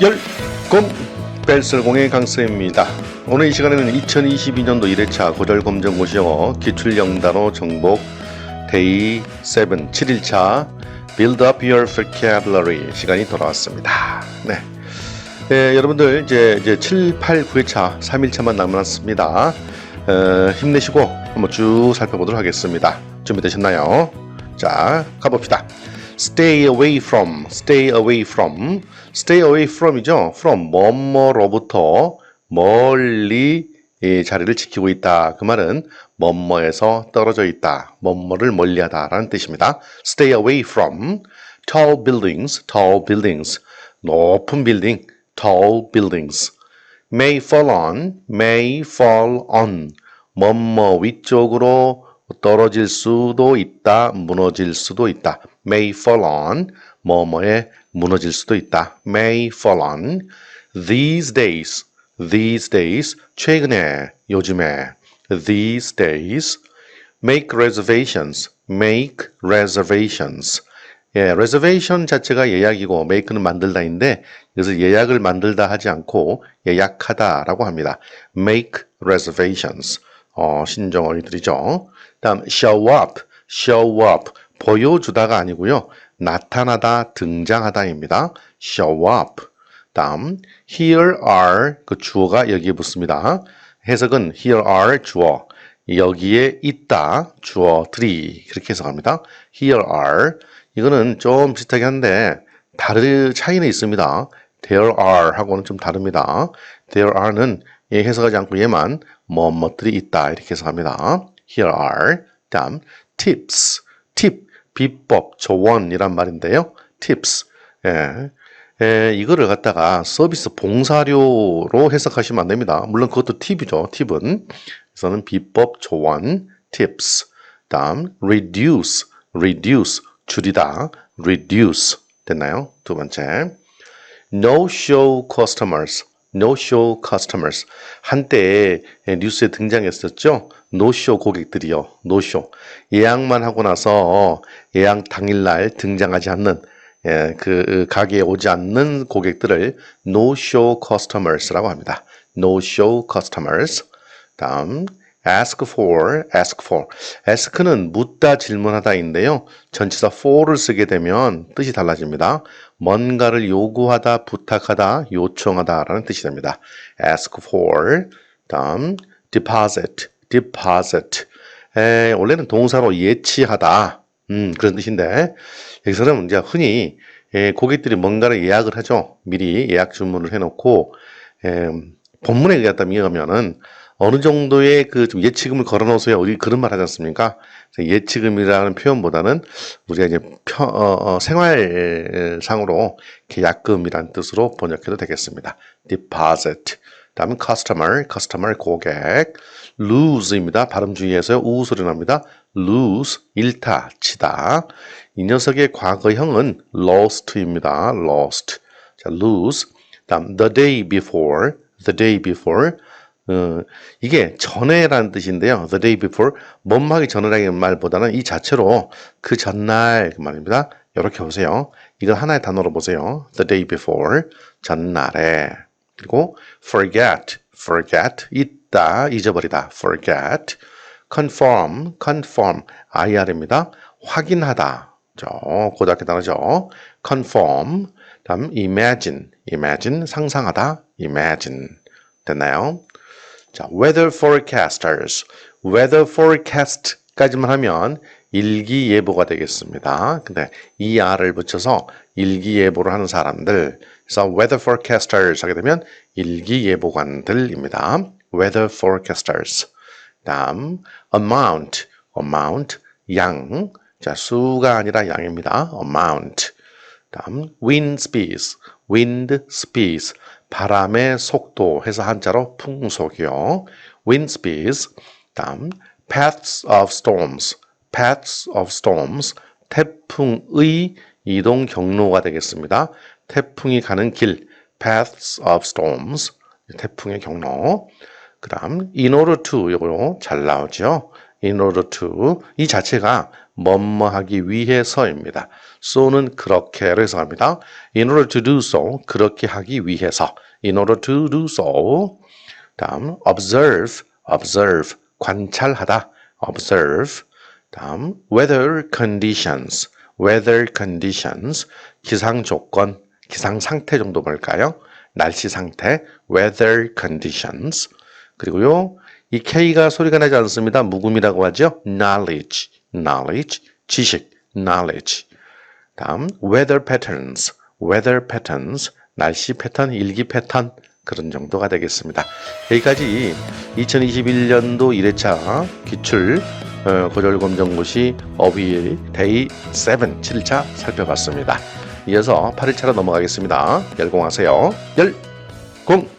열공 벨설공의 강쌤입니다. 오늘 이 시간에는 2022년도 1회차 고절검정고시 영어 기출 영단어 정복 데이 7 7일차 Build up your vocabulary 시간이 돌아왔습니다. 네. 네, 여러분들 이제 이제 7, 8, 9회차 3일차만 남았습니다. 어, 힘내시고 한번 쭉 살펴보도록 하겠습니다. 준비되셨나요? 자, 가봅시다. Stay away from, stay away from, stay away from이죠. from 뭐뭐로부터 멀리 이 자리를 지키고 있다. 그 말은 뭐뭐에서 떨어져 있다. 뭐뭐를 멀리하다라는 뜻입니다. Stay away from tall buildings, tall buildings, 높은 빌딩, tall buildings. May fall on, may fall on. 뭐뭐 위쪽으로 떨어질 수도 있다, 무너질 수도 있다. May fall on, 뭐뭐에 무너질 수도 있다. May fall on. These days, these days, 최근에, 요즘에. These days, make reservations, make reservations. 예, reservation 자체가 예약이고 make는 만들다인데 이것을 예약을 만들다 하지 않고 예약하다라고 합니다. make reservations. 어, 신정 어휘들이죠. 다음 show up, show up 보여주다가 아니고요. 나타나다, 등장하다입니다. show up. 다음 here are 그 주어가 여기에 붙습니다. 해석은 here are 주어 여기에 있다 주어들이 그렇게 해석합니다. here are 이거는 좀 비슷하게 한데 다른 차이는 있습니다. there are 하고는 좀 다릅니다. there are는 얘 해석하지 않고 얘만 뭐뭐들이 있다 이렇게 해석합니다. Here are 다음 tips, tip 비법 조언이란 말인데요. tips 예. 예, 이거를 갖다가 서비스 봉사료로 해석하시면 안 됩니다. 물론 그것도 팁이죠. 팁은 그래서는 비법 조언 tips 다음 reduce, reduce 줄이다 reduce 됐나요? 두 번째 no show customers no show customers 한때 뉴스에 등장했었죠. Show 고객들이요. show 예약만 하고 나서 예약 당일날 등장하지 않는 예, 그 가게에 오지 않는 고객들을 show customers라고 합니다. show customers. 다음 ask for, ask for. ask는 묻다 질문하다인데요. 전치사 for를 쓰게 되면 뜻이 달라집니다. 뭔가를 요구하다, 부탁하다, 요청하다라는 뜻이 됩니다. ask for. 다음 deposit, deposit. 에, 원래는 동사로 예치하다. 음, 그런 뜻인데 여기서는 이제 흔히 예, 고객들이 뭔가를 예약을 하죠. 미리 예약 주문을 해놓고 예, 본문에 의하다면 이어가면은 어느 정도의 그 좀 예치금을 걸어놓으세요. 우리 그런 말 하지 않습니까? 예치금이라는 표현보다는 우리가 이제 펴, 어, 어, 생활상으로 계약금이라는 뜻으로 번역해도 되겠습니다. deposit. 다음은 customer, customer 고객. lose입니다. 발음 주의해서요. 우 소리 납니다. lose, 잃다, 치다. 이 녀석의 과거형은 lost입니다. lost. 자, lose. 다음 the day before, the day before. 어, 이게 전에라는 뜻인데요. The day before 뭐뭐하기 전이라는 말보다는 이 자체로 그 전날 그 말입니다. 이렇게 보세요. 이건 하나의 단어로 보세요. The day before 전날에 그리고 forget, forget 있다, 잊어버리다. forget conform, conform IR입니다. 확인하다. 저 고등학교 단어죠. conform 다음 imagine, imagine 상상하다. imagine 됐나요? 자, weather forecasters. weather forecast까지만 하면 일기예보가 되겠습니다. 근데 er을 붙여서 일기예보를 하는 사람들. 그래서 weather forecasters 하게 되면 일기예보관들입니다. weather forecasters. 다음 amount, amount 양. 자, 수가 아니라 양입니다. amount. 다음 wind speed, wind speed 바람의 속도 해서 한자로 풍속이요. wind speed. 다음 paths of storms, paths of storms 태풍의 이동 경로가 되겠습니다. 태풍이 가는 길 paths of storms 태풍의 경로. 그 다음 in order to 이거 잘 나오죠. in order to 이 자체가 뭐뭐 하기 위해서입니다. so는 그렇게로 해석합니다. in order to do so 그렇게 하기 위해서 in order to do so 다음 observe observe 관찰하다 observe 다음 weather conditions weather conditions 기상 조건 기상 상태 정도 볼까요? 날씨 상태 weather conditions 그리고요 이 K가 소리가 나지 않습니다. 묵음이라고 하죠. knowledge knowledge 지식 knowledge 다음 weather patterns weather patterns 날씨 패턴 일기 패턴 그런 정도가 되겠습니다. 여기까지 2021년도 1회차 기출 어, 고졸검정고시 어휘 데이 7 7일차 살펴봤습니다. 이어서 8일차로 넘어가겠습니다. 열공하세요. 열공